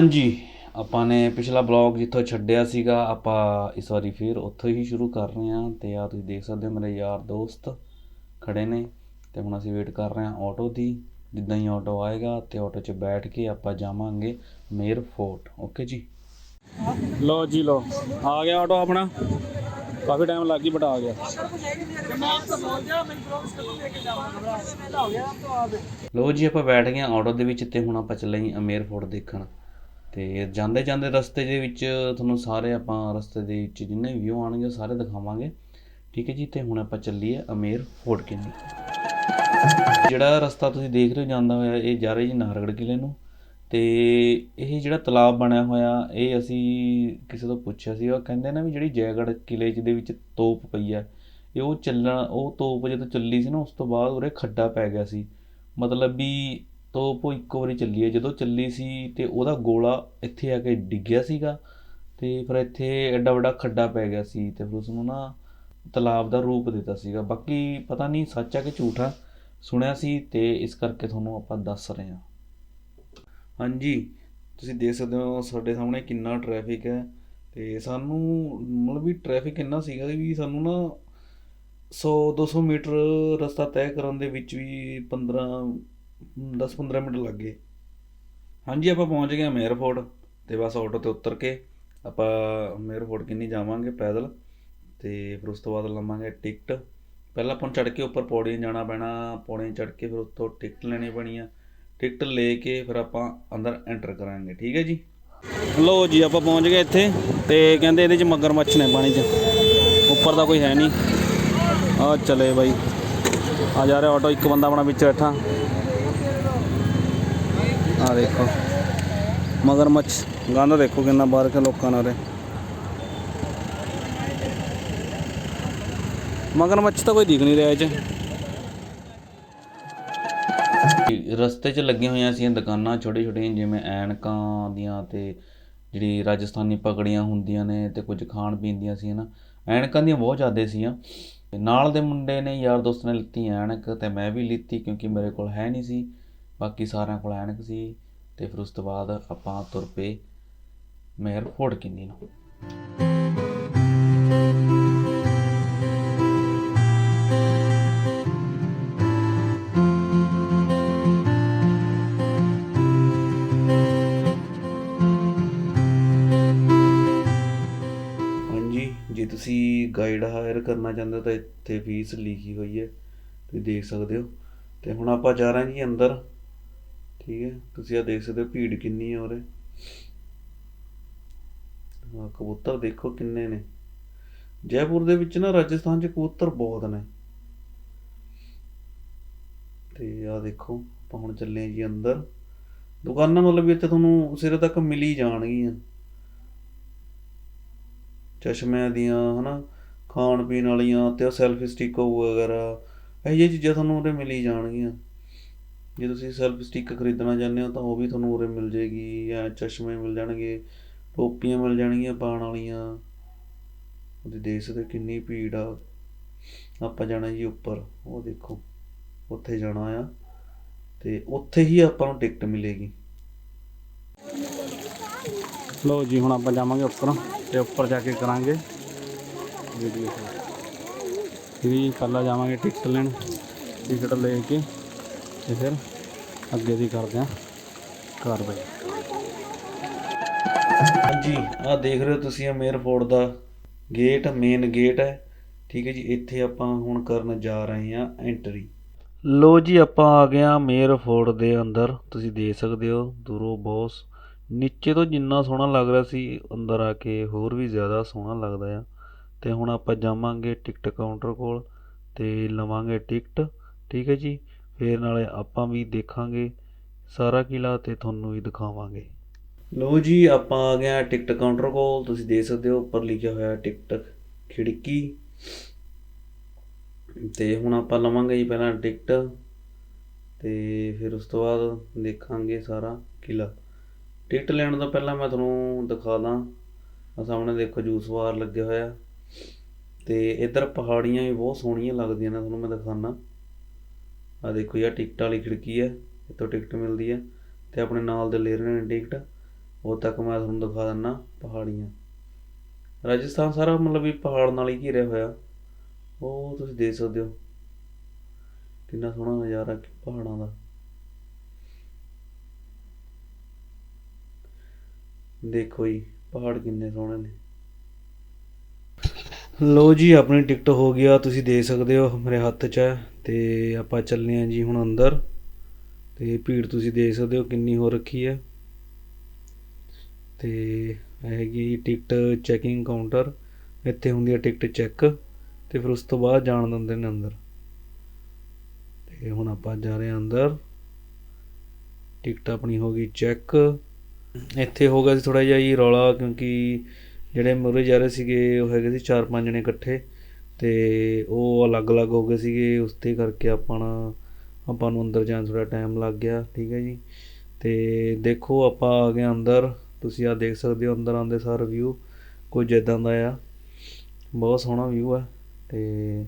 ਹਾਂਜੀ, ਆਪਾਂ ਨੇ ਪਿਛਲਾ ਬਲੌਗ ਜਿੱਥੋਂ ਛੱਡਿਆ ਸੀਗਾ, ਆਪਾਂ ਇਸ ਵਾਰੀ ਫਿਰ ਉੱਥੋਂ ਹੀ ਸ਼ੁਰੂ ਕਰ ਰਹੇ ਹਾਂ ਤੇ ਆ ਤੁਸੀਂ ਦੇਖ ਸਕਦੇ ਹੋ ਮੇਰੇ ਯਾਰ ਦੋਸਤ ਖੜੇ ਨੇ ਤੇ ਹੁਣ ਅਸੀਂ ਵੇਟ ਕਰ ਰਹੇ ਹਾਂ ਆਟੋ ਦੀ, ਜਿੱਦਾਂ ਹੀ ਆਟੋ ਆਏਗਾ ਤੇ ਆਟੋ 'ਚ ਬੈਠ ਕੇ ਆਪਾਂ ਜਾਵਾਂਗੇ ਮੇਰ ਫੋਰਟ ਓਕੇ ਜੀ? ਲੋ ਜੀ ਲੋ ਆ ਗਿਆ ਆਟੋ ਆਪਣਾ। ਕਾਫੀ ਟਾਈਮ ਲੱਗ ਗਈ ਬਟ ਆ ਗਿਆ। ਲੋ ਜੀ, ਆਪਾਂ ਬੈਠ ਗਏ ਹਾਂ ਆਟੋ ਦੇ ਵਿੱਚ ਤੇ ਹੁਣ ਆਪਾਂ ਚੱਲੇ ਹਾਂ ਅਮੇਰ ਫੋਰਟ ਦੇਖਣ। ਤੇ ਜਾਂਦੇ ਜਾਂਦੇ ਰਸਤੇ ਦੇ ਵਿੱਚ ਤੁਹਾਨੂੰ ਸਾਰੇ ਆਪਾਂ ਰਸਤੇ ਦੇ ਵਿੱਚ ਜਿੰਨੇ ਵਿਊ ਆਣਗੇ ਉਹ ਸਾਰੇ ਦਿਖਾਵਾਂਗੇ। ਠੀਕ ਹੈ ਜੀ, ਤੇ ਹੁਣ ਆਪਾਂ ਚੱਲੀਏ ਅਮੇਰ ਫੋਰਟ ਕਿੰਨੀ। ਜਿਹੜਾ ਰਸਤਾ ਤੁਸੀਂ ਦੇਖ ਰਹੇ ਹੋ ਜਾਂਦਾ ਹੋਇਆ, ਇਹ ਜਾ ਰਿਹਾ ਜੀ ਨਾਹਰਗੜ੍ਹ ਕਿਲੇ ਨੂੰ। ਤੇ ਇਹ ਜਿਹੜਾ ਤਲਾਬ ਬਣਿਆ ਹੋਇਆ, ਇਹ ਅਸੀਂ ਕਿਸੇ ਤੋਂ ਪੁੱਛਿਆ ਸੀ, ਉਹ ਕਹਿੰਦੇ ਨਾ ਵੀ ਜਿਹੜੀ ਜੈਗੜ੍ਹ ਕਿਲੇ 'ਚ ਦੇ ਵਿੱਚ ਤੋਪ ਪਈ ਆ, ਇਹ ਉਹ ਚੱਲਣ, ਉਹ ਤੋਪ ਜਦੋਂ ਚੱਲੀ ਸੀ ਨਾ, ਉਸ ਤੋਂ ਬਾਅਦ ਉਰੇ ਖੱਡਾ ਪੈ ਗਿਆ ਸੀ। ਮਤਲਬ ਵੀ ਤੋਪ ਉਹ ਇੱਕੋ ਵਾਰੀ ਚੱਲੀ ਹੈ ਜਦੋਂ ਚੱਲੀ ਸੀ ਤੇ ਉਹਦਾ ਗੋਲਾ ਇੱਥੇ ਆ ਕੇ ਡਿੱਗਿਆ ਸੀਗਾ ਤੇ ਫਿਰ ਇੱਥੇ ਐਡਾ ਵੱਡਾ ਖੱਡਾ ਪੈ ਗਿਆ ਸੀ ਤੇ ਫਿਰ ਉਸ ਨੂੰ ਨਾ ਤਲਾਬ ਦਾ ਰੂਪ ਦਿੱਤਾ ਸੀਗਾ। ਬਾਕੀ ਪਤਾ ਨਹੀਂ ਸੱਚ ਆ ਕਿ ਝੂਠ ਆ, ਸੁਣਿਆ ਸੀ ਤੇ ਇਸ ਕਰਕੇ ਤੁਹਾਨੂੰ ਆਪਾਂ ਦੱਸ ਰਹੇ ਹਾਂ। ਹਾਂਜੀ, ਤੁਸੀਂ ਦੇਖ ਸਕਦੇ ਹੋ ਸਾਡੇ ਸਾਹਮਣੇ ਕਿੰਨਾ ਟ੍ਰੈਫਿਕ ਹੈ ਤੇ ਸਾਨੂੰ ਮਤਲਬ ਵੀ ਟ੍ਰੈਫਿਕ ਇੰਨਾ ਸੀਗਾ ਵੀ ਸਾਨੂੰ ਨਾ 100 200 ਮੀਟਰ ਰਸਤਾ ਤੈਅ ਕਰਨ ਦੇ ਵਿੱਚ ਵੀ 15 10 15 ਮਿੰਟ ਲੱਗ ਗਏ। ਹਾਂਜੀ, ਆਪਾਂ ਪਹੁੰਚ ਗਏ ਹਾਂ ਮੇਅਰਪੋਰਟ ਤੇ ਬਸ ਆਟੋ ਤੇ ਉਤਰ ਕੇ ਆਪਾਂ ਮੇਅਰਪੋਰਟ ਕਿੰਨੀ ਜਾਵਾਂਗੇ, ਪੈਦਲ ਤੇ ਫਿਰ ਉਸ ਤੋਂ ਬਾਅਦ ਲਵਾਂਗੇ ਟਿਕਟ ਪਹਿਲਾਂ ਆਪਾਂ ਨੂੰ ਚੜ੍ਹ ਕੇ ਉੱਪਰ ਪੌੜੀਆਂ ਜਾਣਾ ਪੈਣਾ, ਪੌੜੀਆਂ ਚੜ੍ਹ ਕੇ ਫਿਰ ਉੱਥੋਂ ਟਿਕਟ ਲੈਣੀ ਪੈਣੀ ਆ। ਟਿਕਟ ਲੈ ਕੇ ਫਿਰ ਆਪਾਂ ਅੰਦਰ ਐਂਟਰ ਕਰਾਂਗੇ, ਠੀਕ ਹੈ ਜੀ? ਲੋ ਜੀ, ਆਪਾਂ ਪਹੁੰਚ ਗਏ ਇੱਥੇ ਤੇ ਕਹਿੰਦੇ ਇਹਦੇ 'ਚ ਮਗਰਮੱਛ ਨੇ ਪਾਣੀ 'ਚ। ਉੱਪਰ ਤਾਂ ਕੋਈ ਹੈ ਨਹੀਂ। ਆ ਚਲੇ ਬਾਈ। ਆ ਜਾ ਰਿਹਾ ਆਟੋ ਇੱਕ ਬੰਦਾ ਆਪਣਾ ਵਿੱਚ ਬੈਠਾ। ਆ ਦੇਖੋ। ਮਗਰਮੱਛ। ਗੰਦ ਦੇਖੋ ਕਿੰਨਾ ਬਾਹਰ ਕੇ ਲੋਕਾਂ ਨਾਲ। ਮਗਰਮੱਛ ਤਾਂ ਕੋਈ ਦਿਖ ਨਹੀਂ ਰਿਹਾ ਇਹ 'ਚ। ਰਸਤੇ 'ਚ ਲੱਗੀਆਂ ਹੋਈਆਂ ਸੀ ਦੁਕਾਨਾਂ ਛੋਟੀਆਂ ਛੋਟੀਆਂ ਜਿਵੇਂ ਐਨਕਾਂ ਦੀਆਂ ਤੇ ਜਿਹੜੀ ਰਾਜਸਥਾਨੀ ਪਗੜੀਆਂ ਹੁੰਦੀਆਂ ਨੇ ਤੇ ਕੁਝ ਖਾਣ ਪੀਣ ਦੀਆਂ ਸੀ ਨਾ ਐਨਕਾਂ ਦੀਆਂ ਬਹੁਤ ਜ਼ਿਆਦਾ ਸੀਆਂ। ਨਾਲ ਦੇ ਮੁੰਡੇ ਨੇ, ਯਾਰ ਦੋਸਤ ਨੇ ਲਿੱਤੀ ਐਨਕ ਤੇ ਮੈਂ ਵੀ ਲਿੱਤੀ ਕਿਉਂਕਿ ਮੇਰੇ ਕੋਲ ਹੈ ਨਹੀਂ ਸੀ। ਬਾਕੀ ਸਾਰਿਆਂ ਕੋਲ ਐਨਕ ਸੀ ਤੇ ਫਿਰ ਉਸ ਤੋਂ ਬਾਅਦ ਆਪਾਂ ਤੁਰ ਪਏ ਮੇਰ ਫੋੜ ਕਿੰਨੀ ਨੂੰ। ਜੇ ਤੁਸੀਂ ਗਾਈਡ ਹਾਇਰ ਕਰਨਾ ਚਾਹੁੰਦੇ ਹੋ ਤਾਂ ਇੱਥੇ ਫੀਸ ਲਿਖੀ ਹੋਈ ਹੈ, ਤੁਸੀਂ ਦੇਖ ਸਕਦੇ ਹੋ। ਤੇ ਹੁਣ ਆਪਾਂ ਜਾ ਰਹੇ ਹਾਂ ਜੀ ਅੰਦਰ। ਠੀਕ ਹੈ? ਤੁਸੀਂ ਆ ਦੇਖ ਸਕਦੇ ਹੋ ਭੀੜ ਕਿੰਨੀ ਹੈ ਉਰੇ। ਹਾਂ ਕਬੂਤਰ ਦੇਖੋ ਕਿੰਨੇ ਨੇ। ਜੈਪੁਰ ਦੇ ਵਿੱਚ ਨਾ ਰਾਜਸਥਾਨ 'ਚ ਕਬੂਤਰ ਬਹੁਤ ਨੇ। ਤੇ ਆ ਦੇਖੋ, ਆਪਾਂ ਹੁਣ ਚੱਲੇ ਜੀ ਅੰਦਰ। ਦੁਕਾਨਾਂ ਮਤਲਬ ਇੱਥੇ ਤੁਹਾਨੂੰ ਸਿਰੇ ਤੱਕ ਮਿਲ ਹੀ ਜਾਣਗੀਆਂ। ਚਸ਼ਮਿਆਂ ਦੀਆਂ, ਹਨਾ? ਖਾਣ ਪੀਣ ਵਾਲੀਆਂ, ਤੇ ਉਹ ਸੈਲਫੀ ਸਟਿਕ ਵਗੈਰਾ, ਇਹ ਜਿਹੀਆਂ ਚੀਜ਼ਾਂ ਤੁਹਾਨੂੰ ਉਰੇ ਮਿਲ ਹੀ ਜਾਣਗੀਆਂ। ਜੇ ਤੁਸੀਂ ਸੈਲਫੀ ਸਟਿਕ ਖਰੀਦਣਾ ਚਾਹੁੰਦੇ ਹੋ ਤਾਂ ਉਹ ਵੀ ਤੁਹਾਨੂੰ ਉਰੇ ਮਿਲ ਜੇਗੀ ਜਾਂ ਚਸ਼ਮੇ ਮਿਲ ਜਾਣਗੇ ਟੋਪੀਆਂ ਮਿਲ ਜਾਣਗੀਆਂ ਪਾਉਣ ਵਾਲੀਆਂ। ਤੁਸੀਂ ਦੇਖ ਸਕਦੇ ਹੋ ਕਿੰਨੀ ਭੀੜ ਆ। ਆਪਾਂ ਜਾਣਾ ਜੀ ਉੱਪਰ ਉਹ ਦੇਖੋ ਉੱਥੇ ਜਾਣਾ ਆ ਤੇ ਉੱਥੇ ਹੀ ਆਪਾਂ ਨੂੰ ਟਿਕਟ ਮਿਲੇਗੀ। ਲੋ ਜੀ ਹੁਣ ਆਪਾਂ ਜਾਵਾਂਗੇ ਉੱਪਰ ਤੇ ਉੱਪਰ ਜਾ ਕੇ ਕਰਾਂਗੇ। ਵੀਡੀਓ। ਵੀ ਕੱਲਾ ਜਾਵਾਂਗੇ ਟਿਕਟ ਲੈਣ ਟਿਕਟ ਲੈ ਕੇ। ਤੇ ਫਿਰ ਅੱਗੇ ਦੀ ਕਰਦੇ ਹਾਂ ਕਾਰਵਾਈ। ਹਾਂਜੀ ਆ ਦੇਖ ਰਹੇ ਹੋ ਤੁਸੀਂ ਆ ਮੇਅਰਪੋਰਟ ਦਾ ਗੇਟ ਮੇਨ ਗੇਟ ਹੈ। ਠੀਕ ਹੈ ਜੀ, ਇੱਥੇ ਆਪਾਂ ਹੁਣ ਕਰਨ ਜਾ ਰਹੇ ਹਾਂ ਐਂਟਰੀ ਲੋ ਜੀ, ਆਪਾਂ ਆ ਗਏ ਹਾਂ ਮੇਅਰਪੋਰਟ ਦੇ ਅੰਦਰ। ਤੁਸੀਂ ਦੇਖ ਸਕਦੇ ਹੋ, ਦੂਰੋਂ ਬਹੁਤ ਨੀਚੇ ਤੋਂ ਜਿੰਨਾ ਸੋਹਣਾ ਲੱਗ ਰਿਹਾ ਸੀ, ਅੰਦਰ ਆ ਕੇ ਹੋਰ ਵੀ ਜ਼ਿਆਦਾ ਸੋਹਣਾ ਲੱਗਦਾ ਆ। ਤੇ ਹੁਣ ਆਪਾਂ ਜਾਵਾਂਗੇ ਟਿਕਟ ਕਾਊਂਟਰ ਕੋਲ ਤੇ ਲਵਾਂਗੇ ਟਿਕਟ ਠੀਕ ਹੈ ਜੀ ਫਿਰ ਨਾਲੇ ਆਪਾਂ ਵੀ ਦੇਖਾਂਗੇ, ਸਾਰਾ ਕਿਲਾ ਤੇ ਤੁਹਾਨੂੰ ਵੀ ਦਿਖਾਵਾਂਗੇ। ਲੋ ਜੀ, ਆਪਾਂ ਆ ਗਏ ਆ ਟਿਕਟ ਕਾਊਂਟਰ ਕੋਲ, ਤੁਸੀਂ ਦੇਖ ਸਕਦੇ ਹੋ ਉੱਪਰ ਲਿਖਿਆ ਹੋਇਆ ਟਿਕਟ ਖਿੜਕੀ। ਤੇ ਹੁਣ ਆਪਾਂ ਲਵਾਂਗੇ ਜੀ ਪਹਿਲਾਂ ਟਿਕਟ, ਤੇ ਫਿਰ ਉਸ ਤੋਂ ਬਾਅਦ ਦੇਖਾਂਗੇ ਸਾਰਾ ਕਿਲਾ। ਟਿਕਟ ਲੈਣ ਤੋਂ ਪਹਿਲਾਂ ਮੈਂ ਤੁਹਾਨੂੰ ਦਿਖਾ ਦਾਂ ਆ ਸਾਹਮਣੇ ਦੇਖੋ ਜੂਸ ਬਾਰ ਲੱਗਿਆ ਹੋਇਆ। ਤੇ ਇੱਧਰ ਪਹਾੜੀਆਂ ਵੀ ਬਹੁਤ ਸੋਹਣੀਆਂ ਲੱਗਦੀਆਂ ਨੇ, ਤੁਹਾਨੂੰ ਮੈਂ ਦਿਖਾਣਾ ਆ ਦੇਖੋ ਯਾਰ ਟਿਕਟ ਵਾਲੀ ਖਿੜਕੀ ਹੈ ਇੱਥੋਂ ਟਿਕਟ ਮਿਲਦੀ ਹੈ ਤੇ ਆਪਣੇ ਨਾਲ ਦੇ ਲੈ ਰਹੇ ਨੇ ਟਿਕਟ, ਉਹ ਤੱਕ ਮੈਂ ਤੁਹਾਨੂੰ ਦਿਖਾ ਦਿੰਨਾ, ਪਹਾੜੀਆਂ। ਰਾਜਸਥਾਨ ਸਾਰਾ ਮਤਲਬ ਵੀ ਪਹਾੜ ਨਾਲ ਹੀ ਘਿਰਿਆ ਹੋਇਆ। ਉਹ ਤੁਸੀਂ ਦੇਖ ਸਕਦੇ ਹੋ, ਕਿੰਨਾ ਸੋਹਣਾ ਨਜ਼ਾਰਾ ਕਿ ਪਹਾੜਾਂ ਦਾ। ਦੇਖੋ ਜੀ, ਪਹਾੜ ਕਿੰਨੇ ਸੋਹਣੇ ਨੇ। ਲੋ ਜੀ, ਆਪਣੀ ਟਿਕਟ ਹੋ ਗਿਆ, ਤੁਸੀਂ ਦੇਖ ਸਕਦੇ ਹੋ ਮੇਰੇ ਹੱਥ 'ਚ। ਹੈ ਤੇ ਆਪਾਂ ਚੱਲਨੇ ਆ ਜੀ ਹੁਣ ਅੰਦਰ। ਤੇ ਭੀੜ ਤੁਸੀਂ ਦੇਖ ਸਕਦੇ ਹੋ, ਕਿੰਨੀ ਹੋ ਰੱਖੀ ਹੈ। ਤੇ ਹੈਗੀ ਟਿਕਟ ਚੈਕਿੰਗ ਕਾਊਂਟਰ। ਇੱਥੇ ਹੁੰਦੀ ਹੈ ਟਿਕਟ ਚੈੱਕ। ਤੇ ਫਿਰ ਉਸ ਤੋਂ ਬਾਅਦ ਜਾਣ ਦਿੰਦੇ ਨੇ ਅੰਦਰ। ਤੇ ਹੁਣ ਆਪਾਂ ਜਾ ਰਹੇ ਹਾਂ ਅੰਦਰ। ਟਿਕਟ ਆਪਣੀ ਹੋ ਗਈ ਚੈੱਕ। ਇੱਥੇ ਹੋ ਗਿਆ ਸੀ ਥੋੜਾ ਜਿਹਾ ਜੀ ਰੌਲਾ, ਕਿਉਂਕਿ ਜਿਹੜੇ ਮੁਰੇ ਜਾ ਰਹੇ ਸੀਗੇ, ਉਹ ਹੈਗੇ ਸੀ ਚਾਰ ਪੰਜ ਜਣੇ ਇਕੱਠੇ ਤੇ ਉਹ ਅਲੱਗ-ਅਲੱਗ ਹੋ ਗਏ ਸੀਗੇ। ਉਸ ਤੇ ਕਰਕੇ ਆਪਾਂ ਆਪਾਂ ਨੂੰ ਅੰਦਰ ਜਾਣ ਥੋੜਾ ਟਾਈਮ ਲੱਗ ਗਿਆ, ਠੀਕ ਹੈ ਜੀ। ਤੇ ਦੇਖੋ, ਆਪਾਂ ਆ ਗਏ ਅੰਦਰ। ਤੁਸੀਂ ਆ ਦੇਖ ਸਕਦੇ ਹੋ ਅੰਦਰ ਆਉਂਦੇ ਸਾਰ ਵਿਊ ਕੁਝ ਇਦਾਂ ਦਾ ਆ। ਬਹੁਤ ਸੋਹਣਾ ਵਿਊ ਆ ਤੇ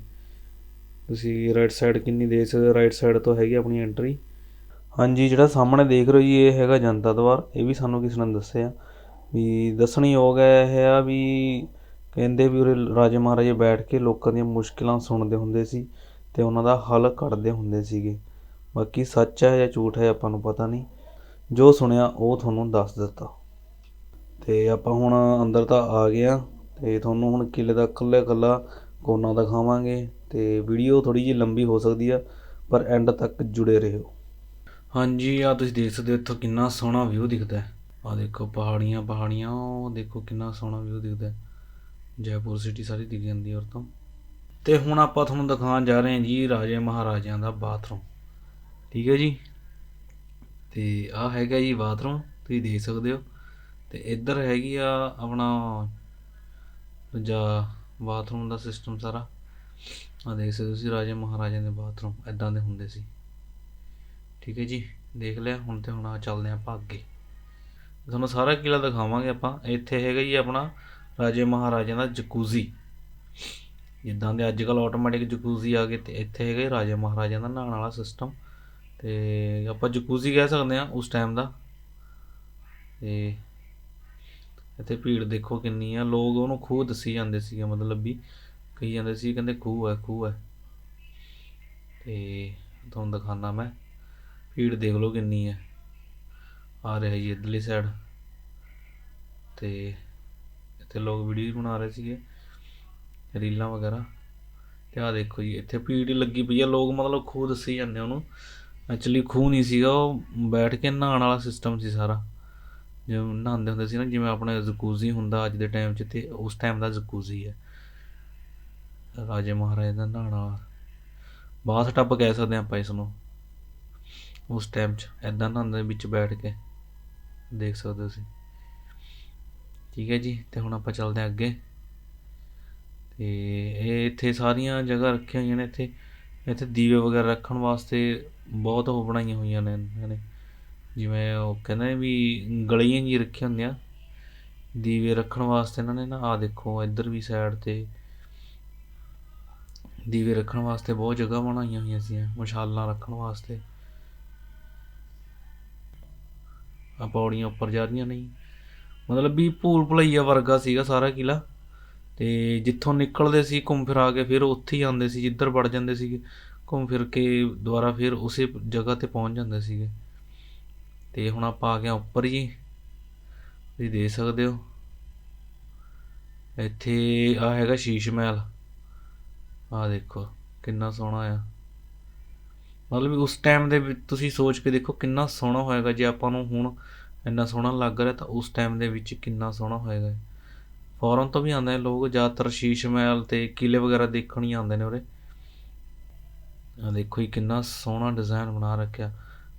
ਤੁਸੀਂ ਰਾਈਟ ਸਾਈਡ ਕਿੰਨੀ ਦੇਖ ਸਕਦੇ ਹੋ ਰਾਈਟ ਸਾਈਡ ਤੋਂ ਹੈਗੀ ਆਪਣੀ ਐਂਟਰੀ ਹਾਂਜੀ, ਜਿਹੜਾ ਸਾਹਮਣੇ ਦੇਖ ਰਹੇ ਹੋ ਜੀ, ਇਹ ਹੈਗਾ ਜਨਤਾ ਦਵਾਰ ਇਹ ਵੀ ਸਾਨੂੰ ਕਿਸੇ ਨੇ ਦੱਸਿਆ। ਵੀ ਦੱਸਣਯੋਗ ਹੈ ਇਹ ਆ ਵੀ ਕਹਿੰਦੇ ਵੀ ਉਰੇ ਰਾਜੇ ਮਹਾਰਾਜੇ ਬੈਠ ਕੇ ਲੋਕਾਂ ਦੀਆਂ ਮੁਸ਼ਕਿਲਾਂ ਸੁਣਦੇ ਹੁੰਦੇ ਸੀ ਤੇ ਉਹਨਾਂ ਦਾ ਹੱਲ ਕੱਢਦੇ ਹੁੰਦੇ ਸੀਗੇ। ਬਾਕੀ ਸੱਚ ਹੈ ਜਾਂ ਝੂਠ ਹੈ ਆਪਾਂ ਨੂੰ ਪਤਾ ਨਹੀਂ। ਜੋ ਸੁਣਿਆ ਉਹ ਤੁਹਾਨੂੰ ਦੱਸ ਦਿੱਤਾ। ਤੇ ਆਪਾਂ ਹੁਣ ਅੰਦਰ ਤਾਂ ਆ ਗਏ ਆ ਤੇ ਤੁਹਾਨੂੰ ਹੁਣ ਕਿਲੇ ਦਾ ਇਕੱਲੇ ਇਕੱਲਾ ਕੋਨਾ ਦਿਖਾਵਾਂਗੇ ਤੇ ਵੀਡੀਓ ਥੋੜੀ ਜਿਹੀ ਲੰਬੀ ਹੋ ਸਕਦੀ ਆ, ਪਰ ਐਂਡ ਤੱਕ ਜੁੜੇ ਰਹੋ। ਹਾਂਜੀ ਆ ਤੁਸੀਂ ਦੇਖ ਸਕਦੇ ਹੋ ਇੱਥੋਂ ਕਿੰਨਾ ਸੋਹਣਾ ਵਿਊ ਦਿਖਦਾ ਹੈ। ਆ ਦੇਖੋ ਪਹਾੜੀਆਂ ਪਹਾੜੀਆਂ, ਉਹ ਦੇਖੋ ਕਿੰਨਾ ਸੋਹਣਾ ਵਿਊ ਦਿਖਦਾ ਜੈਪੁਰ ਸਿਟੀ ਸਾਰੀ ਦਿਖ ਜਾਂਦੀ ਹੈ ਔਰ ਤੋਂ ਤੇ ਹੁਣ ਆਪਾਂ ਤੁਹਾਨੂੰ ਦਿਖਾਉਣ ਜਾ ਰਹੇ ਹਾਂ ਜੀ ਰਾਜੇ ਮਹਾਰਾਜਿਆਂ ਦਾ ਬਾਥਰੂਮ ਠੀਕ ਹੈ ਜੀ? ਤੇ ਆ ਹੈਗਾ ਜੀ ਬਾਥਰੂਮ ਤੁਸੀਂ ਦੇਖ ਸਕਦੇ ਹੋ। ਤੇ ਇੱਧਰ ਹੈਗੀ ਆ ਆਪਣਾ ਦੂਜਾ ਬਾਥਰੂਮ ਦਾ ਸਿਸਟਮ ਸਾਰਾ। ਆ ਦੇਖ ਸਕਦੇ ਹੋ ਤੁਸੀਂ ਰਾਜੇ ਮਹਾਰਾਜਿਆਂ ਦੇ ਬਾਥਰੂਮ ਐਦਾਂ ਦੇ ਹੁੰਦੇ ਸੀ। ਠੀਕ ਹੈ ਜੀ? ਦੇਖ ਲਿਆ, ਹੁਣ ਤੇ ਹੁਣ ਆ ਚੱਲਦੇ ਹਾਂ ਆਪਾਂ ਅੱਗੇ। ਤੁਹਾਨੂੰ ਸਾਰਾ ਕਿਲਾ ਦਿਖਾਵਾਂਗੇ ਆਪਾਂ। ਇੱਥੇ ਹੈਗਾ ਜੀ ਆਪਣਾ ਰਾਜੇ ਮਹਾਰਾਜਿਆਂ ਦਾ ਜਕੂਜ਼ੀ। ਜਿੱਦਾਂ ਦੇ ਅੱਜ ਕੱਲ ਆਟੋਮੈਟਿਕ ਜਕੂਜ਼ੀ ਆ ਗਏ ਤੇ ਇੱਥੇ ਹੈਗਾ ਜੀ ਰਾਜੇ ਮਹਾਰਾਜਿਆਂ ਦਾ ਨਹਾਉਣ ਵਾਲਾ ਸਿਸਟਮ ਤੇ ਆਪਾਂ ਜਕੂਜ਼ੀ ਕਹਿ ਸਕਦੇ ਆ ਉਸ ਟਾਈਮ ਦਾ। ਤੇ ਇੱਥੇ ਭੀੜ ਦੇਖੋ ਕਿੰਨੀ ਆ। ਲੋਕ ਉਹਨੂੰ ਖੂਹ ਦੱਸੀ ਜਾਂਦੇ ਸੀਗੇ, ਮਤਲਬ ਵੀ ਕਹੀ ਜਾਂਦੇ ਸੀ, ਕਹਿੰਦੇ ਖੂਹ ਹੈ ਖੂਹ ਹੈ। ਤੇ ਤੁਹਾਨੂੰ ਦਿਖਾਣਾ ਮੈਂ। ਭੀੜ ਦੇਖ ਲਓ ਕਿੰਨੀ ਹੈ। ਆ ਰਿਹਾ ਜੀ ਇਧਰਲੀ ਸਾਈਡ ਤੇ ਇੱਥੇ ਲੋਕ ਵੀਡੀਓ ਬਣਾ ਰਹੇ ਸੀਗੇ, ਰੀਲਾਂ ਵਗੈਰਾ। ਤੇ ਆ ਦੇਖੋ ਜੀ, ਇੱਥੇ ਭੀੜ ਲੱਗੀ ਪਈ ਆ। ਲੋਕ ਮਤਲਬ ਖੂਹ ਦੱਸੀ ਜਾਂਦੇ ਉਹਨੂੰ। ਐਕਚੁਅਲੀ ਖੂਹ ਨਹੀਂ ਸੀਗਾ, ਉਹ ਬੈਠ ਕੇ ਨਹਾਉਣ ਵਾਲਾ ਸਿਸਟਮ ਸੀ ਸਾਰਾ। ਜਿਵੇਂ ਨਹਾਉਂਦੇ ਹੁੰਦੇ ਸੀ ਨਾ, ਜਿਵੇਂ ਆਪਣੇ ਜਕੂਜ਼ੀ ਹੁੰਦਾ ਅੱਜ ਦੇ ਟਾਈਮ 'ਚ ਤੇ ਉਸ ਟਾਈਮ ਦਾ ਜਕੂਜ਼ੀ ਹੈ ਰਾਜੇ ਮਹਾਰਾਜੇ ਦਾ ਨਹਾਉਣ ਵਾਲਾ। ਬਾਥ ਟੱਬ ਕਹਿ ਸਕਦੇ ਆਪਾਂ ਇਸ ਨੂੰ। ਉਸ ਟਾਈਮ 'ਚ ਐਦਾਂ ਨਹਾਉਂਦੇ ਵਿੱਚ ਬੈਠ ਕੇ। ਦੇਖ ਸਕਦੇ ਹੋ ਤੁਸੀਂ। ਠੀਕ ਹੈ ਜੀ, ਤੇ ਹੁਣ ਆਪਾਂ ਚੱਲਦੇ ਹਾਂ ਅੱਗੇ। ਤੇ ਇਹ ਇੱਥੇ ਸਾਰੀਆਂ ਜਗ੍ਹਾ ਰੱਖੀਆਂ ਹੋਈਆਂ ਨੇ ਇੱਥੇ। ਇੱਥੇ ਦੀਵੇ ਵਗੈਰਾ ਰੱਖਣ ਵਾਸਤੇ ਬਹੁਤ ਉਹ ਬਣਾਈਆਂ ਹੋਈਆਂ ਨੇ, ਇਹਨਾਂ ਨੇ। ਜਿਵੇਂ ਉਹ ਕਹਿੰਦੇ ਵੀ ਗਲੀਆਂ ਜੀ ਰੱਖੀਆਂ ਹੁੰਦੀਆਂ। ਦੀਵੇ ਰੱਖਣ ਵਾਸਤੇ ਇਹਨਾਂ ਨੇ ਨਾ ਆ ਦੇਖੋ, ਇੱਧਰ ਵੀ ਸਾਈਡ ਤੇ ਦੀਵੇ ਰੱਖਣ ਵਾਸਤੇ ਬਹੁਤ ਜਗ੍ਹਾ ਬਣਾਈਆਂ ਹੋਈਆਂ ਸੀ ਮਸ਼ਾਲਾਂ ਰੱਖਣ ਵਾਸਤੇ। ਆ ਪੌੜੀਆਂ ਉੱਪਰ ਜਾ ਰਹੀਆਂ ਨਹੀਂ ਮਤਲਬ ਵੀ ਭੂਲ ਭੁਲਈਆ ਵਰਗਾ ਸੀਗਾ ਸਾਰਾ ਕਿਲਾ ਤੇ ਜਿੱਥੋਂ ਨਿਕਲਦੇ ਸੀ, ਘੁੰਮ ਫਿਰਾ ਕੇ ਫਿਰ ਉੱਥੇ ਹੀ ਆਉਂਦੇ ਸੀ, ਜਿੱਧਰ ਵੜ ਜਾਂਦੇ ਸੀਗੇ, ਘੁੰਮ ਫਿਰ ਕੇ ਦੁਬਾਰਾ ਫਿਰ ਉਸੇ ਜਗ੍ਹਾ ਤੇ ਪਹੁੰਚ ਜਾਂਦੇ ਸੀਗੇ। ਤੇ ਹੁਣ ਆਪਾਂ ਆ ਗਏ ਉੱਪਰ ਜੀ। ਤੁਸੀਂ ਦੇਖ ਸਕਦੇ ਹੋ। ਇੱਥੇ ਆ ਹੈਗਾ ਸ਼ੀਸ਼ ਮਹਿਲ। ਆ ਦੇਖੋ, ਕਿੰਨਾ ਸੋਹਣਾ ਆ। ਮਤਲਬ ਵੀ ਉਸ ਟਾਈਮ ਦੇ ਵਿੱਚ ਤੁਸੀਂ ਸੋਚ ਕੇ ਦੇਖੋ ਕਿੰਨਾ ਸੋਹਣਾ ਹੋਏਗਾ ਜੇ ਆਪਾਂ ਨੂੰ ਹੁਣ ਇੰਨਾ ਸੋਹਣਾ ਲੱਗ ਰਿਹਾ ਤਾਂ ਉਸ ਟਾਈਮ ਦੇ ਵਿੱਚ ਕਿੰਨਾ ਸੋਹਣਾ ਹੋਏਗਾ ਫੋਰਨ ਤੋਂ ਵੀ ਆਉਂਦੇ ਨੇ ਲੋਕ, ਜ਼ਿਆਦਾਤਰ ਸ਼ੀਸ਼ ਮਹਿਲ ਤੇ ਕਿਲੇ ਵਗੈਰਾ ਦੇਖਣ ਹੀ ਆਉਂਦੇ ਨੇ ਉਰੇ। ਆ ਦੇਖੋ ਜੀ, ਕਿੰਨਾ ਸੋਹਣਾ ਡਿਜ਼ਾਈਨ ਬਣਾ ਰੱਖਿਆ।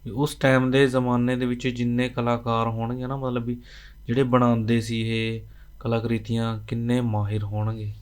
ਵੀ ਉਸ ਟਾਈਮ ਦੇ ਜ਼ਮਾਨੇ ਦੇ ਵਿੱਚ ਜਿੰਨੇ ਕਲਾਕਾਰ ਹੋਣਗੇ ਨਾ, ਮਤਲਬ ਵੀ ਜਿਹੜੇ ਬਣਾਉਂਦੇ ਸੀ ਇਹ ਕਲਾਕ੍ਰਿਤੀਆਂ, ਕਿੰਨੇ ਮਾਹਿਰ ਹੋਣਗੇ।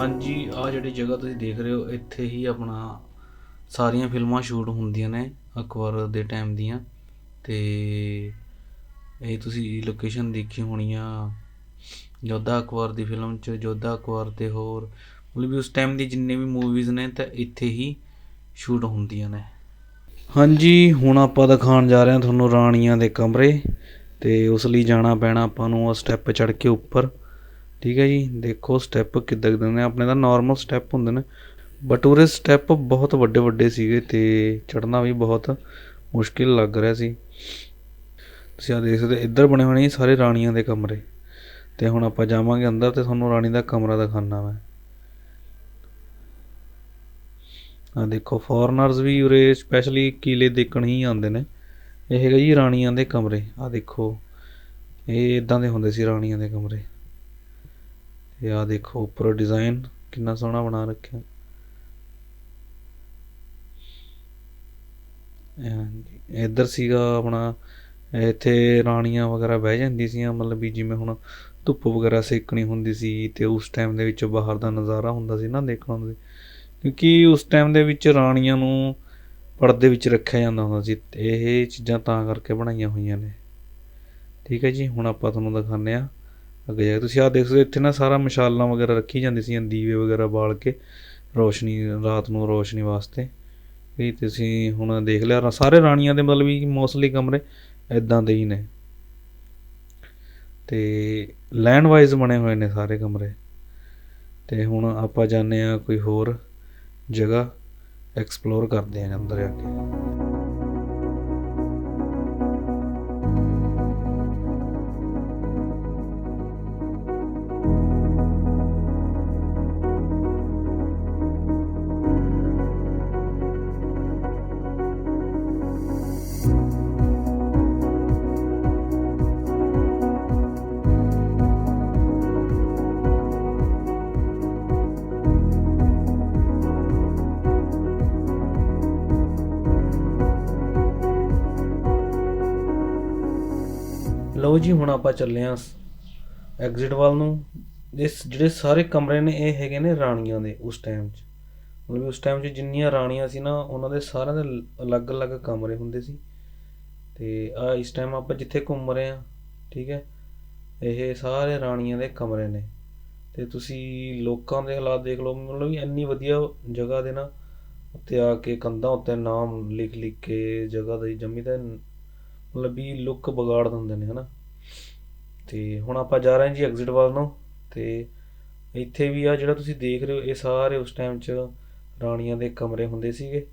ਹਾਂਜੀ ਆ ਜਿਹੜੀ ਜਗ੍ਹਾ ਤੁਸੀਂ ਦੇਖ ਰਹੇ ਹੋ, ਇੱਥੇ ਹੀ ਆਪਣਾ ਸਾਰੀਆਂ ਫਿਲਮਾਂ ਸ਼ੂਟ ਹੁੰਦੀਆਂ ਨੇ ਅਕਬਰ ਦੇ ਟਾਈਮ ਦੀਆਂ। ਤੇ ਇਹ ਤੁਸੀਂ ਲੋਕੇਸ਼ਨ ਦੇਖੀ ਹੋਣੀ ਆ ਯੋਧਾ ਅਕਬਰ ਦੀ ਫਿਲਮ ਚ ਯੋਧਾ ਅਕਬਰ ਤੇ ਹੋਰ, ਮਤਲਬ ਵੀ ਉਸ ਟਾਈਮ ਦੀ ਜਿੰਨੇ ਵੀ ਮੂਵੀਜ਼ ਨੇ, ਤਾਂ ਇੱਥੇ ਹੀ ਸ਼ੂਟ ਹੁੰਦੀਆਂ ਨੇ। ਹਾਂਜੀ, ਹੁਣ ਆਪਾਂ ਦਿਖਾਉਣ ਜਾ ਰਹੇ ਹਾਂ ਤੁਹਾਨੂੰ ਰਾਣੀਆਂ ਦੇ ਕਮਰੇ, ਤੇ ਉਸ ਲਈ ਜਾਣਾ ਪੈਣਾ ਆਪਾਂ ਨੂੰ ਉਹ ਸਟੈਪ ਚੜ੍ਹ ਕੇ ਉੱਪਰ। ਠੀਕ ਹੈ ਜੀ, ਦੇਖੋ ਸਟੈਪ ਕਿੱਦਾਂ ਕਿੱਦਾਂ ਨੇ ਆਪਣੇ ਤਾਂ ਨਾਰਮਲ ਸਟੈਪ ਹੁੰਦੇ ਨੇ ਬਟ ਉਰੇ ਸਟੈਪ ਬਹੁਤ ਵੱਡੇ ਵੱਡੇ ਸੀਗੇ ਤੇ ਚੜ੍ਹਨਾ ਵੀ ਬਹੁਤ ਮੁਸ਼ਕਿਲ ਲੱਗ ਰਿਹਾ ਸੀ। ਤੁਸੀਂ ਆ ਦੇਖ ਸਕਦੇ ਇੱਧਰ ਬਣੇ ਹੋਣੇ ਸਾਰੇ ਰਾਣੀਆਂ ਦੇ ਕਮਰੇ, ਤੇ ਹੁਣ ਆਪਾਂ ਜਾਵਾਂਗੇ ਅੰਦਰ ਤੇ ਤੁਹਾਨੂੰ ਰਾਣੀ ਦਾ ਕਮਰਾ ਦਿਖਾਣਾ ਮੈਂ। ਆ ਦੇਖੋ ਫੋਰਨਰਸ ਵੀ ਉਰੇ ਸਪੈਸ਼ਲੀ ਕਿਲੇ ਦੇਖਣ ਹੀ ਆਉਂਦੇ ਨੇ, ਇਹ ਹੈਗਾ ਜੀ ਰਾਣੀਆਂ ਦੇ ਕਮਰੇ ਆ ਦੇਖੋ, ਇਹ ਇਦਾਂ ਦੇ ਹੁੰਦੇ ਸੀ ਰਾਣੀਆਂ ਦੇ ਕਮਰੇ। ਇਹ ਆ ਦੇਖੋ, ਉੱਪਰ ਡਿਜ਼ਾਈਨ ਕਿੰਨਾ ਸੋਹਣਾ ਬਣਾ ਰੱਖਿਆ। ਇੱਧਰ ਸੀਗਾ ਆਪਣਾ, ਇੱਥੇ ਰਾਣੀਆਂ ਵਗੈਰਾ ਬਹਿ ਜਾਂਦੀ ਸੀਆਂ, ਮਤਲਬ ਵੀ ਜਿਵੇਂ ਹੁਣ ਧੁੱਪ ਵਗੈਰਾ ਸੇਕਣੀ ਹੁੰਦੀ ਸੀ ਤੇ ਉਸ ਟਾਈਮ ਦੇ ਵਿੱਚ ਬਾਹਰ ਦਾ ਨਜ਼ਾਰਾ ਹੁੰਦਾ ਸੀ ਨਾ ਦੇਖਣ ਨੂੰ। ਕਿਉਂਕਿ ਉਸ ਟਾਈਮ ਦੇ ਵਿੱਚ ਰਾਣੀਆਂ ਨੂੰ ਪਰਦੇ ਵਿੱਚ ਰੱਖਿਆ ਜਾਂਦਾ ਹੁੰਦਾ ਸੀ ਇਹ ਚੀਜ਼ਾਂ ਤਾਂ ਕਰਕੇ ਬਣਾਈਆਂ ਹੋਈਆਂ ਨੇ। ਠੀਕ ਹੈ ਜੀ, ਹੁਣ ਆਪਾਂ ਤੁਹਾਨੂੰ ਦਿਖਾਉਂਦੇ ਆ ਅੱਗੇ ਜਾ ਕੇ। ਤੁਸੀਂ ਆਹ ਦੇਖ ਸਕਦੇ ਇੱਥੇ ਨਾ ਸਾਰਾ ਮਸ਼ਾਲਾਂ ਵਗੈਰਾ ਰੱਖੀ ਜਾਂਦੀ ਸੀ ਦੀਵੇ ਵਗੈਰਾ ਬਾਲ ਕੇ, ਰੋਸ਼ਨੀ, ਰਾਤ ਨੂੰ ਰੋਸ਼ਨੀ ਵਾਸਤੇ। ਵੀ ਤੁਸੀਂ ਹੁਣ ਦੇਖ ਲਿਆ ਸਾਰੇ ਰਾਣੀਆਂ ਦੇ ਮਤਲਬ ਵੀ ਮੋਸਟਲੀ ਕਮਰੇ ਇਦਾਂ ਦੇ ਹੀ ਨੇ। ਤੇ ਲੈਂਡ ਵਾਈਜ਼ ਬਣੇ ਹੋਏ ਨੇ ਸਾਰੇ ਕਮਰੇ। ਤੇ ਹੁਣ ਆਪਾਂ ਜਾਂਦੇ ਆ ਕੋਈ ਹੋਰ ਜਗ੍ਹਾ, ਐਕਸਪਲੋਰ ਕਰਦੇ ਆ ਅੰਦਰ ਜਾ ਕੇ। ਲਓ ਜੀ, ਹੁਣ ਆਪਾਂ ਚੱਲੇ ਆਂ ਐਗਜ਼ਿਟ ਵੱਲ ਨੂੰ। ਇਸ ਜਿਹੜੇ ਸਾਰੇ ਕਮਰੇ ਨੇ, ਇਹ ਹੈਗੇ ਨੇ ਰਾਣੀਆਂ ਦੇ ਉਸ ਟਾਈਮ 'ਚ। ਮਤਲਬ ਉਸ ਟਾਈਮ 'ਚ ਜਿੰਨੀਆਂ ਰਾਣੀਆਂ ਸੀ ਨਾ, ਉਹਨਾਂ ਦੇ ਸਾਰਿਆਂ ਦੇ ਅਲੱਗ-ਅਲੱਗ ਕਮਰੇ ਹੁੰਦੇ ਸੀ। ਤੇ ਆ ਇਸ ਟਾਈਮ ਆਪਾਂ ਜਿੱਥੇ ਘੁੰਮ ਰਹੇ ਆ, ਠੀਕ ਹੈ, ਇਹ ਸਾਰੇ ਰਾਣੀਆਂ ਦੇ ਕਮਰੇ ਨੇ। ਤੇ ਤੁਸੀਂ ਲੋਕਾਂ ਦੇ ਹਾਲਾਤ ਦੇਖ ਲਓ, ਮਤਲਬ ਵੀ ਇੰਨੀ ਵਧੀਆ ਜਗ੍ਹਾ ਦੇ ਨਾ, ਉੱਤੇ ਆ ਕੇ ਕੰਧਾਂ ਉੱਤੇ ਨਾਮ ਲਿਖ ਲਿਖ ਕੇ ਜਗ੍ਹਾ ਦੇ ਜੰਮੀ ਦਾ ਮਤਲਬ ਵੀ ਲੁੱਕ ਵਿਗਾੜ ਦਿੰਦੇ ਨੇ, ਹਨਾ। ਤੇ ਹੁਣ ਆਪਾਂ ਜਾ ਰਹੇ ਹਾਂ ਜੀ ਐਗਜ਼ਿਟ ਵੱਲ ਨੂੰ, ਤੇ ਇੱਥੇ ਵੀ ਆ ਜਿਹੜਾ ਤੁਸੀਂ ਦੇਖ ਰਹੇ ਹੋ, ਇਹ ਸਾਰੇ ਉਸ ਟਾਈਮ 'ਚ ਰਾਣੀਆਂ ਦੇ ਕਮਰੇ ਹੁੰਦੇ ਸੀਗੇ।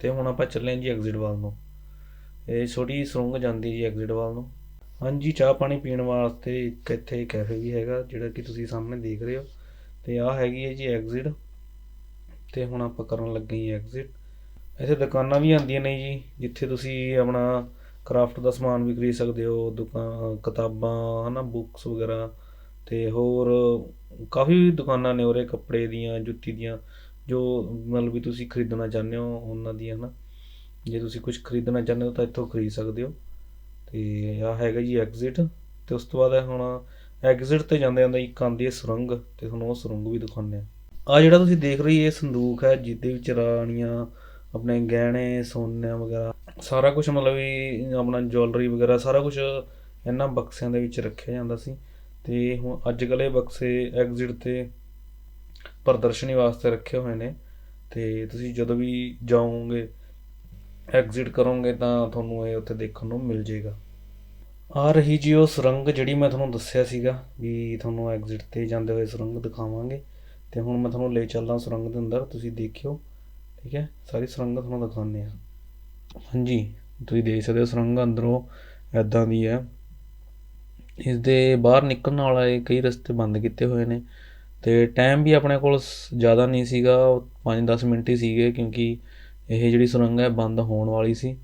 ਤੇ ਹੁਣ ਆਪਾਂ ਚੱਲੇ ਹਾਂ ਜੀ ਐਗਜ਼ਿਟ ਵੱਲ ਨੂੰ। ਇਹ ਛੋਟੀ ਜਿਹੀ ਸੁਰੰਗ ਜਾਂਦੀ ਜੀ ਐਗਜ਼ਿਟ ਵੱਲ ਨੂੰ। ਹਾਂਜੀ, ਚਾਹ ਪਾਣੀ ਪੀਣ ਵਾਸਤੇ ਇੱਕ ਇੱਥੇ ਕੈਫੇ ਵੀ ਹੈਗਾ, ਜਿਹੜਾ ਕਿ ਤੁਸੀਂ ਸਾਹਮਣੇ ਦੇਖ ਰਹੇ ਹੋ। ਤੇ ਆਹ ਹੈਗੀ ਹੈ ਜੀ ਐਗਜ਼ਿਟ ਤੇ ਹੁਣ ਆਪਾਂ ਕਰਨ ਲੱਗੇ ਜੀ ਐਗਜ਼ਿਟ ਇੱਥੇ ਦੁਕਾਨਾਂ ਵੀ ਆਉਂਦੀਆਂ ਨੇ ਜੀ, ਜਿੱਥੇ ਤੁਸੀਂ ਆਪਣਾ ਕਰਾਫਟ ਦਾ ਸਮਾਨ ਵੀ ਖਰੀਦ ਸਕਦੇ ਹੋ ਦੁਕਾਨ ਕਿਤਾਬਾਂ, ਹਨਾ ਬੁੱਕਸ ਵਗੈਰਾ ਤੇ ਹੋਰ ਕਾਫੀ ਦੁਕਾਨਾਂ ਨੇ ਉਰੇ ਕੱਪੜੇ ਦੀਆਂ, ਜੁੱਤੀ ਦੀਆਂ, ਜੋ ਮਤਲਬ ਵੀ ਤੁਸੀਂ ਖਰੀਦਣਾ ਚਾਹੁੰਦੇ ਹੋ, ਉਹਨਾਂ ਦੀਆਂ, ਹਨਾ। ਜੇ ਤੁਸੀਂ ਕੁਝ ਖਰੀਦਣਾ ਚਾਹੁੰਦੇ ਹੋ ਤਾਂ ਇੱਥੋਂ ਖਰੀਦ ਸਕਦੇ ਹੋ। ਤੇ ਆਹ ਹੈਗਾ ਜੀ ਐਗਜ਼ਿਟ ਤੇ ਉਸ ਤੋਂ ਬਾਅਦ ਹੁਣ ਐਗਜ਼ਿਟ ਤੇ ਜਾਂਦੇ ਜਾਂਦੇ ਇੱਕ ਆਉਂਦੀ ਹੈ ਸੁਰੰਗ ਤੇ ਤੁਹਾਨੂੰ ਉਹ ਸੁਰੰਗ ਵੀ ਦਿਖਾਉਂਦੇ ਆ ਆ ਜਿਹੜਾ ਤੁਸੀਂ ਦੇਖ ਰਹੀ ਇਹ ਸੰਦੂਕ ਹੈ, ਜਿਹਦੇ ਵਿੱਚ ਰਾਣੀਆਂ ਆਪਣੇ ਗਹਿਣੇ, ਸੋਨਾ ਵਗੈਰਾ ਸਾਰਾ ਕੁਝ ਮਤਲਬ ਵੀ ਆਪਣਾ ਜੁਐਲਰੀ ਵਗੈਰਾ ਸਾਰਾ ਕੁਝ ਇਹਨਾਂ ਬਕਸਿਆਂ ਦੇ ਵਿੱਚ ਰੱਖਿਆ ਜਾਂਦਾ ਸੀ। ਤੇ ਹੁਣ ਅੱਜ ਕੱਲ੍ਹ ਇਹ ਬਕਸੇ ਐਗਜ਼ਿਟ ਤੇ ਪ੍ਰਦਰਸ਼ਨੀ ਵਾਸਤੇ ਰੱਖੇ ਹੋਏ ਨੇ। ਤੇ ਤੁਸੀਂ ਜਦੋਂ ਵੀ ਜਾਓਗੇ ਐਗਜ਼ਿਟ ਕਰੋਗੇ ਤਾਂ ਤੁਹਾਨੂੰ ਇਹ ਉੱਥੇ ਦੇਖਣ ਨੂੰ ਮਿਲ ਜਾਏਗਾ। ਆ ਰਹੀ ਜੀ ਉਹ ਸੁਰੰਗ ਜਿਹੜੀ ਮੈਂ ਤੁਹਾਨੂੰ ਦੱਸਿਆ ਸੀਗਾ ਵੀ ਤੁਹਾਨੂੰ ਐਗਜ਼ਿਟ ਤੇ ਜਾਂਦੇ ਹੋਏ ਸੁਰੰਗ ਦਿਖਾਵਾਂਗੇ। ਤੇ ਹੁਣ ਮੈਂ ਤੁਹਾਨੂੰ ਲੈ ਚੱਲਦਾ ਸੁਰੰਗ ਦੇ ਅੰਦਰ, ਤੁਸੀਂ ਦੇਖਿਓ। ਠੀਕ ਹੈ? ਸਾਰੀ ਸੁਰੰਗ ਤੁਹਾਨੂੰ ਦਿਖਾਉਂਦੇ ਆ ਹਾਂਜੀ, ਤੁਸੀਂ ਦੇਖ ਸਕਦੇ ਹੋ ਸੁਰੰਗ ਅੰਦਰੋਂ ਇੱਦਾਂ ਦੀ ਹੈ। ਇਸ ਦੇ ਬਾਹਰ ਨਿਕਲਣ ਵਾਲੇ ਕਈ ਰਸਤੇ ਬੰਦ ਕੀਤੇ ਹੋਏ ਨੇ ਅਤੇ ਟਾਈਮ ਵੀ ਆਪਣੇ ਕੋਲ ਸ- ਜ਼ਿਆਦਾ ਨਹੀਂ ਸੀਗਾ 5-10 ਮਿੰਟ ਹੀ ਸੀਗੇ ਕਿਉਂਕਿ ਇਹ ਜਿਹੜੀ ਸੁਰੰਗ ਹੈ ਬੰਦ ਹੋਣ ਵਾਲੀ ਸੀ।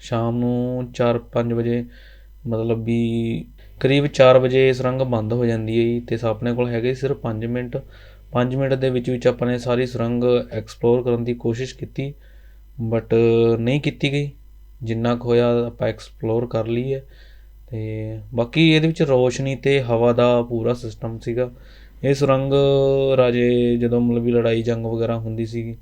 ਸ਼ਾਮ ਨੂੰ 4-5 ਵਜੇ ਮਤਲਬ ਵੀ ਕਰੀਬ 4 ਵਜੇ ਸੁਰੰਗ ਬੰਦ ਹੋ ਜਾਂਦੀ ਹੈ ਜੀ ਤੇ ਆਪਣੇ ਕੋਲ ਹੈਗੇ ਸਿਰਫ 5 ਮਿੰਟ। 5 ਮਿੰਟ ਦੇ ਵਿੱਚ ਵਿੱਚ ਆਪਾਂ ਨੇ ਸਾਰੀ ਸੁਰੰਗ ਐਕਸਪਲੋਰ ਕਰਨ ਦੀ ਕੋਸ਼ਿਸ਼ ਕੀਤੀ। ਬਟ ਨਹੀਂ ਕੀਤੀ ਗਈ। ਜਿੰਨਾ ਕੁ ਹੋਇਆ ਆਪਾਂ ਐਕਸਪਲੋਰ ਕਰ ਲਈ ਹੈ। ਤੇ ਬਾਕੀ ਇਹਦੇ ਵਿੱਚ ਰੋਸ਼ਨੀ ਤੇ ਹਵਾ ਦਾ ਪੂਰਾ ਸਿਸਟਮ ਸੀਗਾ। ਇਹ ਸੁਰੰਗ ਰਾਜੇ ਜਦੋਂ ਮਤਲਬ ਵੀ ਲੜਾਈ ਜੰਗ ਵਗੈਰਾ ਹੁੰਦੀ ਸੀ,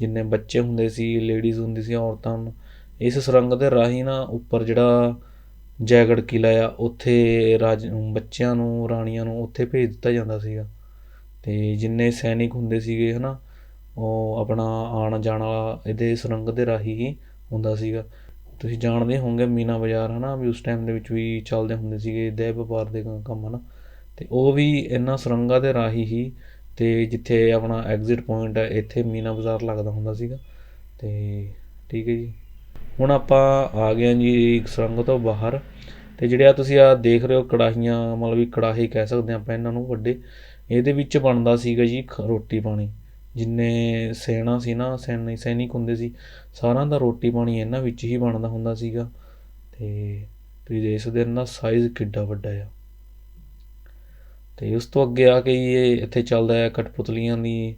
ਜਿੰਨੇ ਬੱਚੇ ਹੁੰਦੇ ਸੀ ਲੇਡੀਜ਼ ਹੁੰਦੀ ਸੀ, ਔਰਤਾਂ ਨੂੰ, ਇਸ ਸੁਰੰਗ ਦੇ ਰਾਹੀਂ ਨਾ ਉੱਪਰ ਜਿਹੜਾ ਜੈਗੜ ਕਿਲਾ ਆ, ਉੱਥੇ ਰਾਜ, ਬੱਚਿਆਂ ਨੂੰ, ਰਾਣੀਆਂ ਨੂੰ ਉੱਥੇ ਭੇਜ ਦਿੱਤਾ ਜਾਂਦਾ ਸੀਗਾ। ਤੇ ਜਿੰਨੇ ਸੈਨਿਕ ਹੁੰਦੇ ਸੀਗੇ, ਹਨਾ ਉਹ ਆਪਣਾ ਆਉਣ ਜਾਣ ਵਾਲਾ ਇਹਦੇ ਸੁਰੰਗ ਦੇ ਰਾਹੀਂ ਹੀ ਹੁੰਦਾ ਸੀਗਾ। ਤੁਸੀਂ ਜਾਣਦੇ ਹੋਵੋਗੇ ਮੀਨਾ ਬਾਜ਼ਾਰ ਹੈ ਨਾ ਵੀ ਉਸ ਟਾਈਮ ਦੇ ਵਿੱਚ ਵੀ ਚੱਲਦੇ ਹੁੰਦੇ ਸੀਗੇ ਦੇਹ ਵਪਾਰ ਦੇ ਕੰਮ ਹੈ ਨਾ ਤੇ ਉਹ ਵੀ ਇਹਨਾਂ ਸੁਰੰਗਾਂ ਦੇ ਰਾਹੀਂ ਹੀ ਤੇ ਜਿੱਥੇ ਆਪਣਾ ਐਗਜ਼ਿਟ ਪੁਆਇੰਟ ਹੈ ਇੱਥੇ ਮੀਨਾ ਬਾਜ਼ਾਰ ਲੱਗਦਾ ਹੁੰਦਾ ਸੀਗਾ। ਤੇ ਠੀਕ ਹੈ ਜੀ। ਹੁਣ ਆਪਾਂ ਆ ਗਏ ਹਾਂ ਜੀ ਇੱਕ ਸੁਰੰਗ ਤੋਂ ਬਾਹਰ ਤੇ ਜਿਹੜੇ ਆ ਤੁਸੀਂ ਆ ਦੇਖ ਰਹੇ ਹੋ ਕੜਾਹੀਆਂ, ਮਤਲਬ ਵੀ ਕੜਾਹੀ ਕਹਿ ਸਕਦੇ ਹਾਂ ਆਪਾਂ ਇਹਨਾਂ ਨੂੰ ਵੱਡੇ, ਇਹਦੇ ਵਿੱਚ ਬਣਦਾ ਸੀਗਾ ਜੀ ਖ- ਰੋਟੀ ਪਾਣੀ। ਜਿੰਨੇ ਸੈਨਾ ਸੀ ਨਾ ਸੈਨਿਕ ਸੈਨਿਕ ਹੁੰਦੇ ਸੀ, ਸਾਰਿਆਂ ਦਾ ਰੋਟੀ ਪਾਣੀ ਇਹਨਾਂ ਵਿੱਚ ਹੀ ਬਣਦਾ ਹੁੰਦਾ ਸੀਗਾ। ਤੇ ਤੁਸੀਂ ਦੇਖ ਸਕਦੇ ਹੋ ਇਹਨਾਂ ਦਾ ਸਾਈਜ਼ ਕਿੱਡਾ ਵੱਡਾ ਆ। ਤੇ ਉਸ ਤੋਂ ਅੱਗੇ ਆ ਕੇ ਇਹ ਇੱਥੇ ਚੱਲਦਾ ਹੈ ਕਠਪੁਤਲੀਆਂ ਦੀ,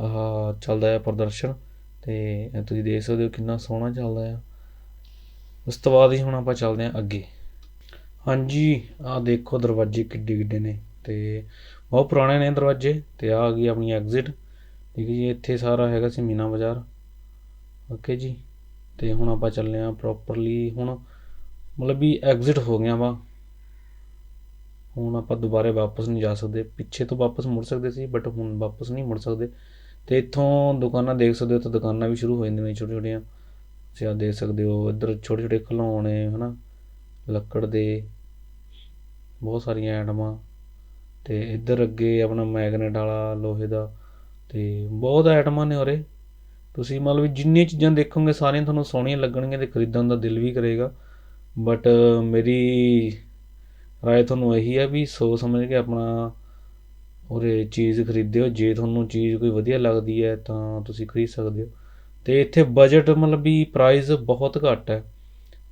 ਆਹ ਚੱਲਦਾ ਹੈ ਪ੍ਰਦਰਸ਼ਨ। ਤੇ ਤੁਸੀਂ ਦੇਖ ਸਕਦੇ ਹੋ ਕਿੰਨਾ ਸੋਹਣਾ ਚੱਲਦਾ ਆ। ਉਸ ਤੋਂ ਬਾਅਦ ਹੀ ਹੁਣ ਆਪਾਂ ਚੱਲਦੇ ਹਾਂ ਅੱਗੇ। ਹਾਂਜੀ, ਆਹ ਦੇਖੋ ਦਰਵਾਜ਼ੇ ਕਿੱਡੇ ਕਿੱਡੇ ਨੇ। ਤੇ ਬਹੁਤ ਪੁਰਾਣੇ ਨੇ ਦਰਵਾਜ਼ੇ। ਤੇ ਆ ਗਈ ਆਪਣੀ ਐਗਜ਼ਿਟ ਠੀਕ ਹੈ ਜੀ, ਇੱਥੇ ਸਾਰਾ ਹੈਗਾ ਸੀ ਮੀਨਾ ਬਾਜ਼ਾਰ। ਓਕੇ ਜੀ ਅਤੇ ਹੁਣ ਆਪਾਂ ਚੱਲੇ ਹਾਂ ਪ੍ਰੋਪਰਲੀ ਹੁਣ, ਮਤਲਬ ਵੀ ਐਗਜ਼ਿਟ ਹੋ ਗਿਆ ਵਾ ਹੁਣ ਆਪਾਂ ਦੁਬਾਰੇ ਵਾਪਸ ਨਹੀਂ ਜਾ ਸਕਦੇ। ਪਿੱਛੇ ਤੋਂ ਵਾਪਸ ਮੁੜ ਸਕਦੇ ਸੀ ਬਟ ਹੁਣ ਵਾਪਸ ਨਹੀਂ ਮੁੜ ਸਕਦੇ। ਤੇ ਇੱਥੋਂ ਦੁਕਾਨਾਂ ਦੇਖ ਸਕਦੇ ਹੋ ਤਾਂ ਦੁਕਾਨਾਂ ਵੀ ਸ਼ੁਰੂ ਹੋ ਜਾਂਦੀਆਂ ਨੇ ਛੋਟੀਆਂ ਛੋਟੀਆਂ ਤੁਸੀਂ ਆਹ ਦੇਖ ਸਕਦੇ ਹੋ, ਇੱਧਰ ਛੋਟੇ ਛੋਟੇ ਖਿਡੌਣੇ ਹਨਾ? ਲੱਕੜ ਦੇ, ਬਹੁਤ ਸਾਰੀਆਂ ਆਈਟਮਾਂ ਤੇ ਇੱਧਰ ਅੱਗੇ ਆਪਣਾ ਮੈਗਨੇਟ ਵਾਲਾ, ਲੋਹੇ ਦਾ। ਅਤੇ ਬਹੁਤ ਆਈਟਮਾਂ ਨੇ ਉਰੇ। ਤੁਸੀਂ ਮਤਲਬ ਵੀ ਜਿੰਨੀਆਂ ਚੀਜ਼ਾਂ ਦੇਖੋਗੇ, ਸਾਰੀਆਂ ਤੁਹਾਨੂੰ ਸੋਹਣੀਆਂ ਲੱਗਣਗੀਆਂ ਅਤੇ ਖਰੀਦਣ ਦਾ ਦਿਲ ਵੀ ਕਰੇਗਾ। ਬਟ ਮੇਰੀ ਰਾਏ ਤੁਹਾਨੂੰ ਇਹੀ ਹੈ ਵੀ ਸੋਚ ਸਮਝ ਕੇ ਆਪਣਾ ਉਰੇ ਚੀਜ਼ ਖਰੀਦਿਓ। ਜੇ ਤੁਹਾਨੂੰ ਚੀਜ਼ ਕੋਈ ਵਧੀਆ ਲੱਗਦੀ ਹੈ, ਤਾਂ ਤੁਸੀਂ ਖਰੀਦ ਸਕਦੇ ਹੋ। ਅਤੇ ਇੱਥੇ ਬਜਟ ਮਤਲਬ ਵੀ ਪ੍ਰਾਈਸ ਬਹੁਤ ਘੱਟ ਹੈ।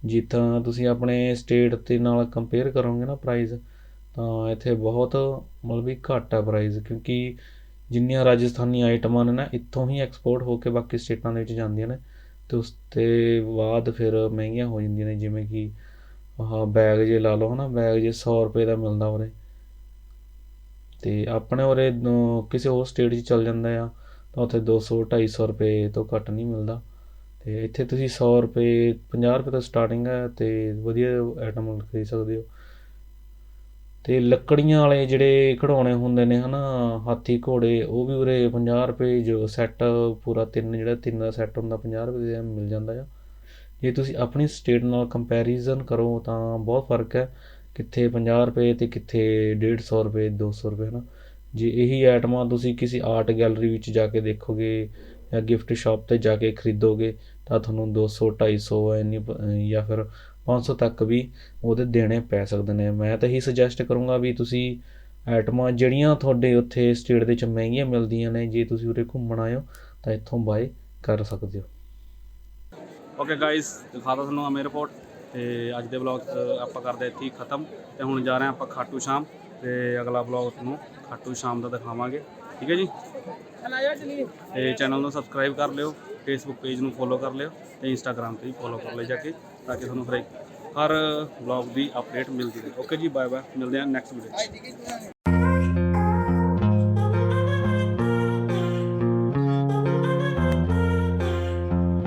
ਜਿੱਦਾਂ ਤੁਸੀਂ ਆਪਣੇ ਸਟੇਟ ਦੇ ਨਾਲ ਕੰਪੇਅਰ ਕਰੋਗੇ ਨਾ ਪ੍ਰਾਈਸ ਤਾਂ ਇੱਥੇ ਬਹੁਤ ਮਤਲਬ ਵੀ ਘੱਟ ਹੈ ਪ੍ਰਾਈਸ ਕਿਉਂਕਿ ਜਿੰਨੀਆਂ ਰਾਜਸਥਾਨੀ ਆਈਟਮਾਂ ਨੇ ਨਾ, ਇੱਥੋਂ ਹੀ ਐਕਸਪੋਰਟ ਹੋ ਕੇ ਬਾਕੀ ਸਟੇਟਾਂ ਦੇ ਵਿੱਚ ਜਾਂਦੀਆਂ ਨੇ। ਤੇ ਉਸ ਤੇ ਬਾਅਦ ਫਿਰ ਮਹਿੰਗੀਆਂ ਹੋ ਜਾਂਦੀਆਂ ਨੇ, ਜਿਵੇਂ ਕਿ ਆਹ ਬੈਗ ਜੇ ਲਾ ਲਓ ਹਨਾ, ਬੈਗ ਜੇ 100 ਰੁਪਏ ਦਾ ਮਿਲਦਾ ਉਰੇ। ਤੇ ਆਪਣੇ ਉਰੇ ਕਿਸੇ ਹੋਰ ਸਟੇਟ 'ਚ ਚੱਲ ਜਾਂਦਾ ਆ, ਤਾਂ ਉੱਥੇ 200 250 ਰੁਪਏ ਤੋਂ ਘੱਟ ਨਹੀਂ ਮਿਲਦਾ। ਤੇ ਇੱਥੇ ਤੁਸੀਂ 100 ਰੁਪਏ 50 ਰੁਪਏ ਤੋਂ ਸਟਾਰਟਿੰਗ ਹੈ ਤੇ ਵਧੀਆ ਆਈਟਮ ਖਰੀਦ ਸਕਦੇ ਹੋ। ਅਤੇ ਲੱਕੜੀਆਂ ਵਾਲੇ ਜਿਹੜੇ ਖਿਡੌਣੇ ਹੁੰਦੇ ਨੇ ਹੈ ਨਾ ਹਾਥੀ ਘੋੜੇ, ਉਹ ਵੀ ਉਰੇ 50 ਰੁਪਏ ਜੋ ਸੈੱਟ ਪੂਰਾ ਤਿੰਨ, ਜਿਹੜਾ ਤਿੰਨ ਦਾ ਸੈੱਟ ਹੁੰਦਾ 50 ਰੁਪਏ ਦਾ ਮਿਲ ਜਾਂਦਾ ਆ। ਜੇ ਤੁਸੀਂ ਆਪਣੀ ਸਟੇਟ ਨਾਲ ਕੰਪੈਰੀਜ਼ਨ ਕਰੋ ਤਾਂ ਬਹੁਤ ਫ਼ਰਕ ਹੈ, ਕਿੱਥੇ 50 ਰੁਪਏ ਅਤੇ ਕਿੱਥੇ ਡੇਢ ਸੌ ਰੁਪਏ, ਦੋ ਸੌ ਰੁਪਏ ਹੈ ਨਾ ਜੇ ਇਹੀ ਆਈਟਮਾਂ ਤੁਸੀਂ ਕਿਸੇ ਆਰਟ ਗੈਲਰੀ ਵਿੱਚ ਜਾ ਕੇ ਦੇਖੋਗੇ ਜਾਂ ਗਿਫਟ ਸ਼ਾਪ ਤੇ ਜਾ ਕੇ ਖਰੀਦੋਗੇ ਤਾਂ ਤੁਹਾਨੂੰ 200 250 ਇੰਨੀ ਪ- ਜਾਂ ਫਿਰ 500 ਤੱਕ ਵੀ ਉਹਦੇ ਦੇਣੇ ਪੈ ਸਕਦੇ ਨੇ। ਮੈਂ ਤਾਂ ਇਹੀ ਸੁਜੈਸਟ ਕਰੂੰਗਾ ਵੀ ਤੁਸੀਂ ਆਈਟਮਾਂ ਜਿਹੜੀਆਂ ਤੁਹਾਡੇ ਉੱਥੇ ਸਟੇਟ ਦੇ ਵਿੱਚ ਮਹਿੰਗੀਆਂ ਮਿਲਦੀਆਂ ਨੇ, ਜੇ ਤੁਸੀਂ ਉਰੇ ਘੁੰਮਣ ਆਏ ਹੋ, ਤਾਂ ਇੱਥੋਂ ਬਾਏ ਕਰ ਸਕਦੇ ਹੋ। ਓਕੇ ਗਾਇਸ ਦਿਖਾਤਾ ਤੁਹਾਨੂੰ ਅਮੇਰ ਰਿਪੋਰਟ ਤੇ ਅੱਜ ਦੇ ਵਲੌਗ ਆਪਾਂ ਕਰਦੇ ਇੱਥੇ ਹੀ ਖਤਮ। ਤੇ ਹੁਣ ਜਾ ਰਹੇ ਹਾਂ ਆਪਾਂ ਖਾਟੂ ਸ਼ਾਮ। ਤੇ ਅਗਲਾ ਵਲੌਗ ਤੁਹਾਨੂੰ ਖਾਟੂ ਸ਼ਾਮ ਦਾ ਦਿਖਾਵਾਂਗੇ। ਠੀਕ ਹੈ ਜੀ? ਤੇ ਚੈਨਲ ਨੂੰ ਸਬਸਕ੍ਰਾਈਬ ਕਰ ਲਿਓ ਫੇਸਬੁੱਕ ਪੇਜ ਨੂੰ ਫੋਲੋ ਕਰ ਲਿਓ ਤੇ ਇੰਸਟਾਗ੍ਰam ਤੇ ਵੀ ਫੋਲੋ ਕਰ ਲਿਓ ਜਾ ਕੇ। ਤਾਂ ਕਿ ਤੁਹਾਨੂੰ ਹਰ ਹਰ ਵਲੌਗ ਦੀ ਅਪਡੇਟ ਮਿਲਦੀ ਰਹੇ। ਓਕੇ ਜੀ ਬਾਏ ਬਾਏ ਮਿਲਦੇ ਹਾਂ ਨੈਕਸਟ ਵੀਡੀਓ